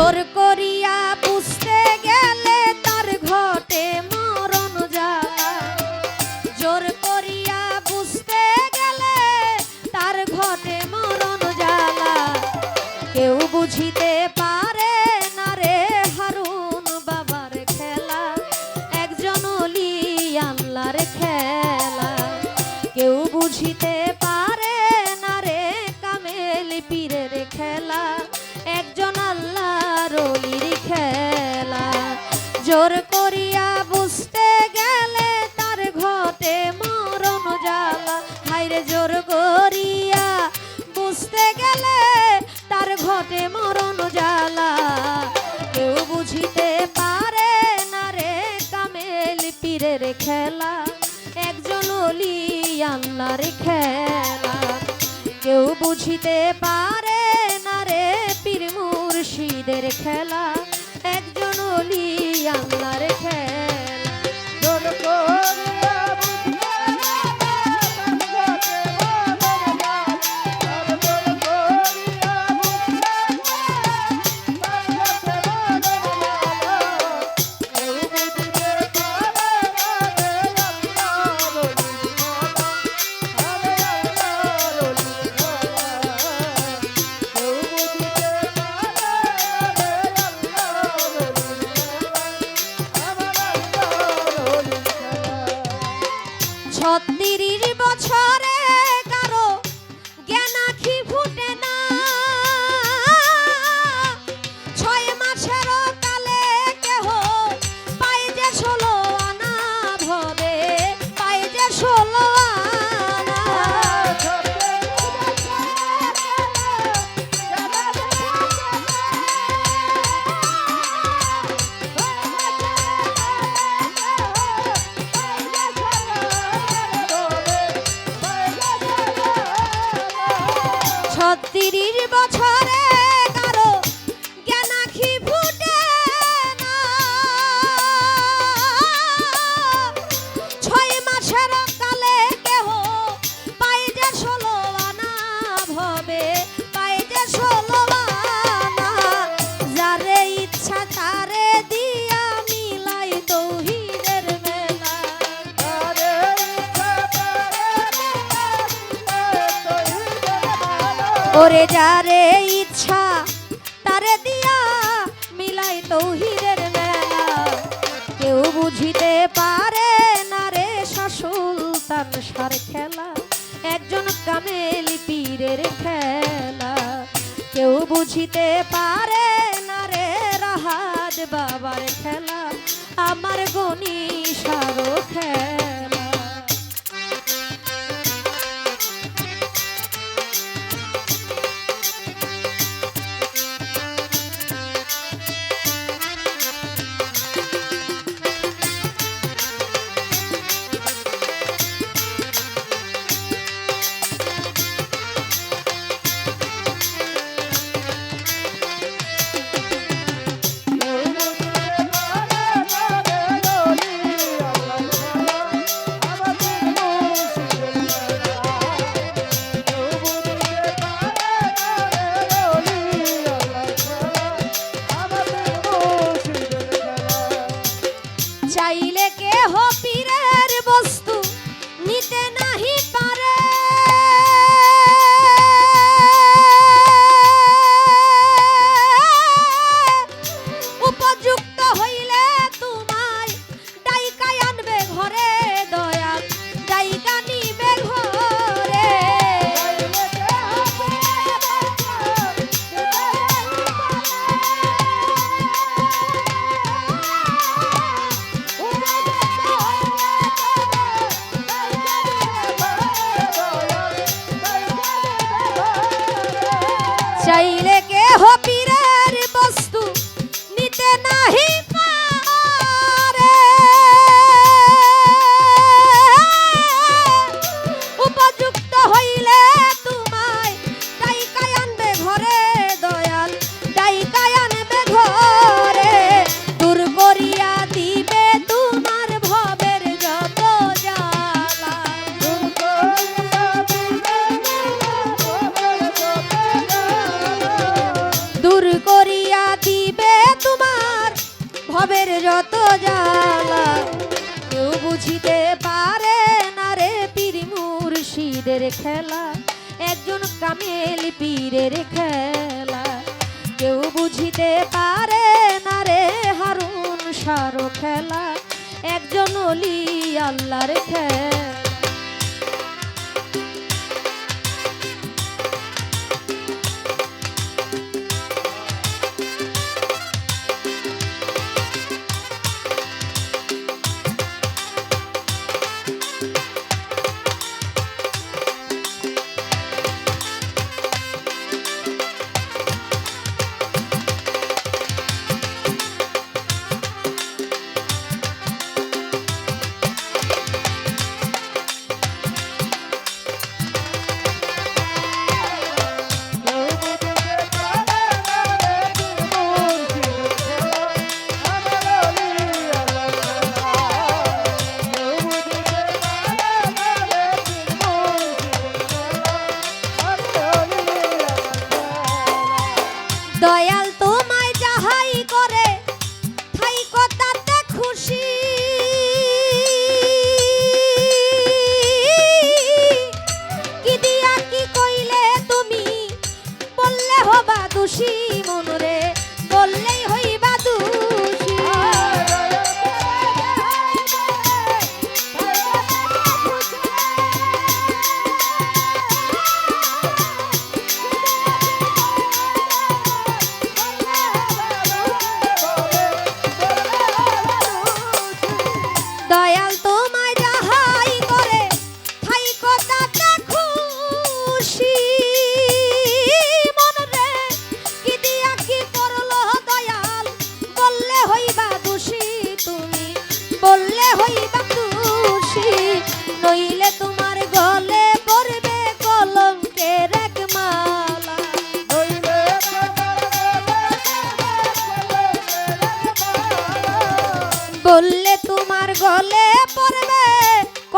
Jorko Garia বুঝতে গেলে তার ঘটে মরণ জ্বালা। কেউ বুঝিতে পারে না রে কামেল পীরের খেলা, একজন অলি আল্লাহর খেলা। কেউ বুঝিতে পারে না রে পীর মুর্শিদের খেলা, একজন অলি আল্লাহর খেলা। ওরে যারে ইচ্ছা, তারে দিয়া মিলাই তৌহিদের মেলা। কেউ বুঝিতে পারে না রে শাসুলতান সার খেলা। একজন কামেলি পীরের খেলা। কেউ বুঝিতে পারে না রে রাহাজ বাবার খেলা। আমার গনি সারো খেলা। যত জালা কেউ বুঝিতে পারে না রে পীর মুর্শিদের খেলা। একজন কামেল পীরের খেলা। কেউ বুঝিতে পারে না রে হারুন সারো খেলা। একজন অলি আল্লাহর খেলা।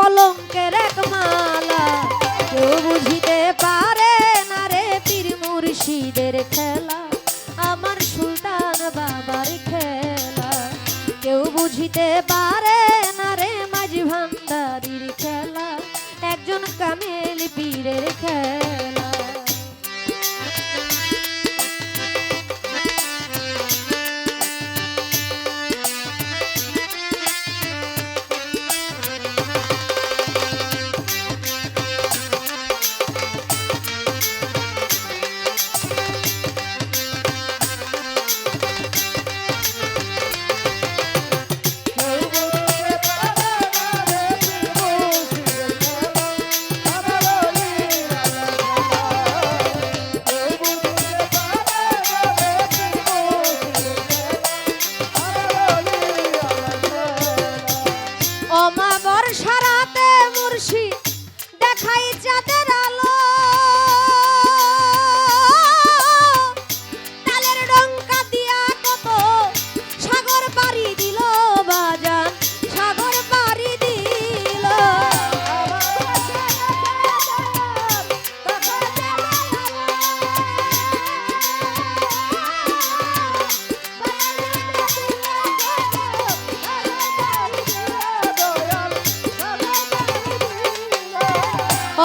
কলঙ্কের এক মালা। কেউ বুঝিতে পারে না রে পীর মুর্শিদের খেলা। আমার সুলতান বাবার খেলা। কেউ বুঝিতে পারে না রে মাঝ ভান্ডারির খেলা। একজন কামেল পীরের খেলা।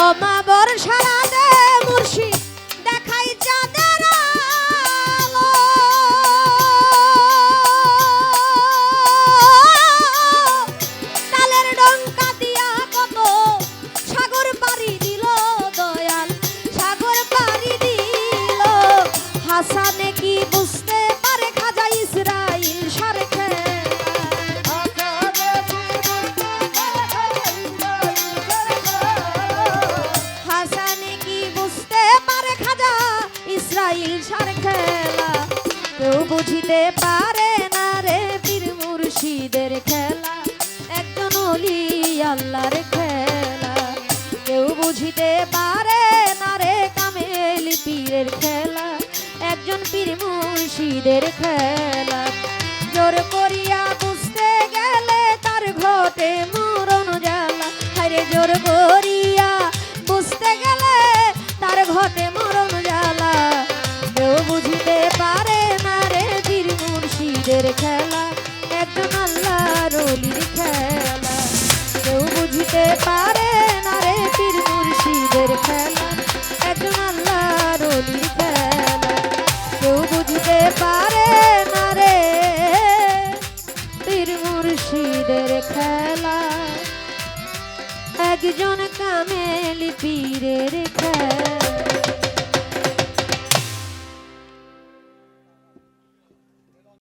অমাবর সারাতে মুর্শি দেখাই চাঁদের আলো। তালের ডঙ্কা সাগর পাড়ি দিল দয়াল, সাগর পাড়ি দিল। হাসানে কি বুঝতে মুর্শিদের খেলা। জোর করিয়া বুঝতে গেলে তার ঘটে মরণ জ্বালা। হারে জোর করিয়া বুঝতে গেলে তার ঘটে মরণ জ্বালা। কেউ বুঝিতে পারে না রে পীর মুর্শিদের খেলা। একজন আল্লাহর অলির খেলা। কেউ বুঝতে পারে না রে পীর মুর্শিদের খেলা। একজন আল্লাহর অলির খেলা। একজন কামেলি পীরের খেলা।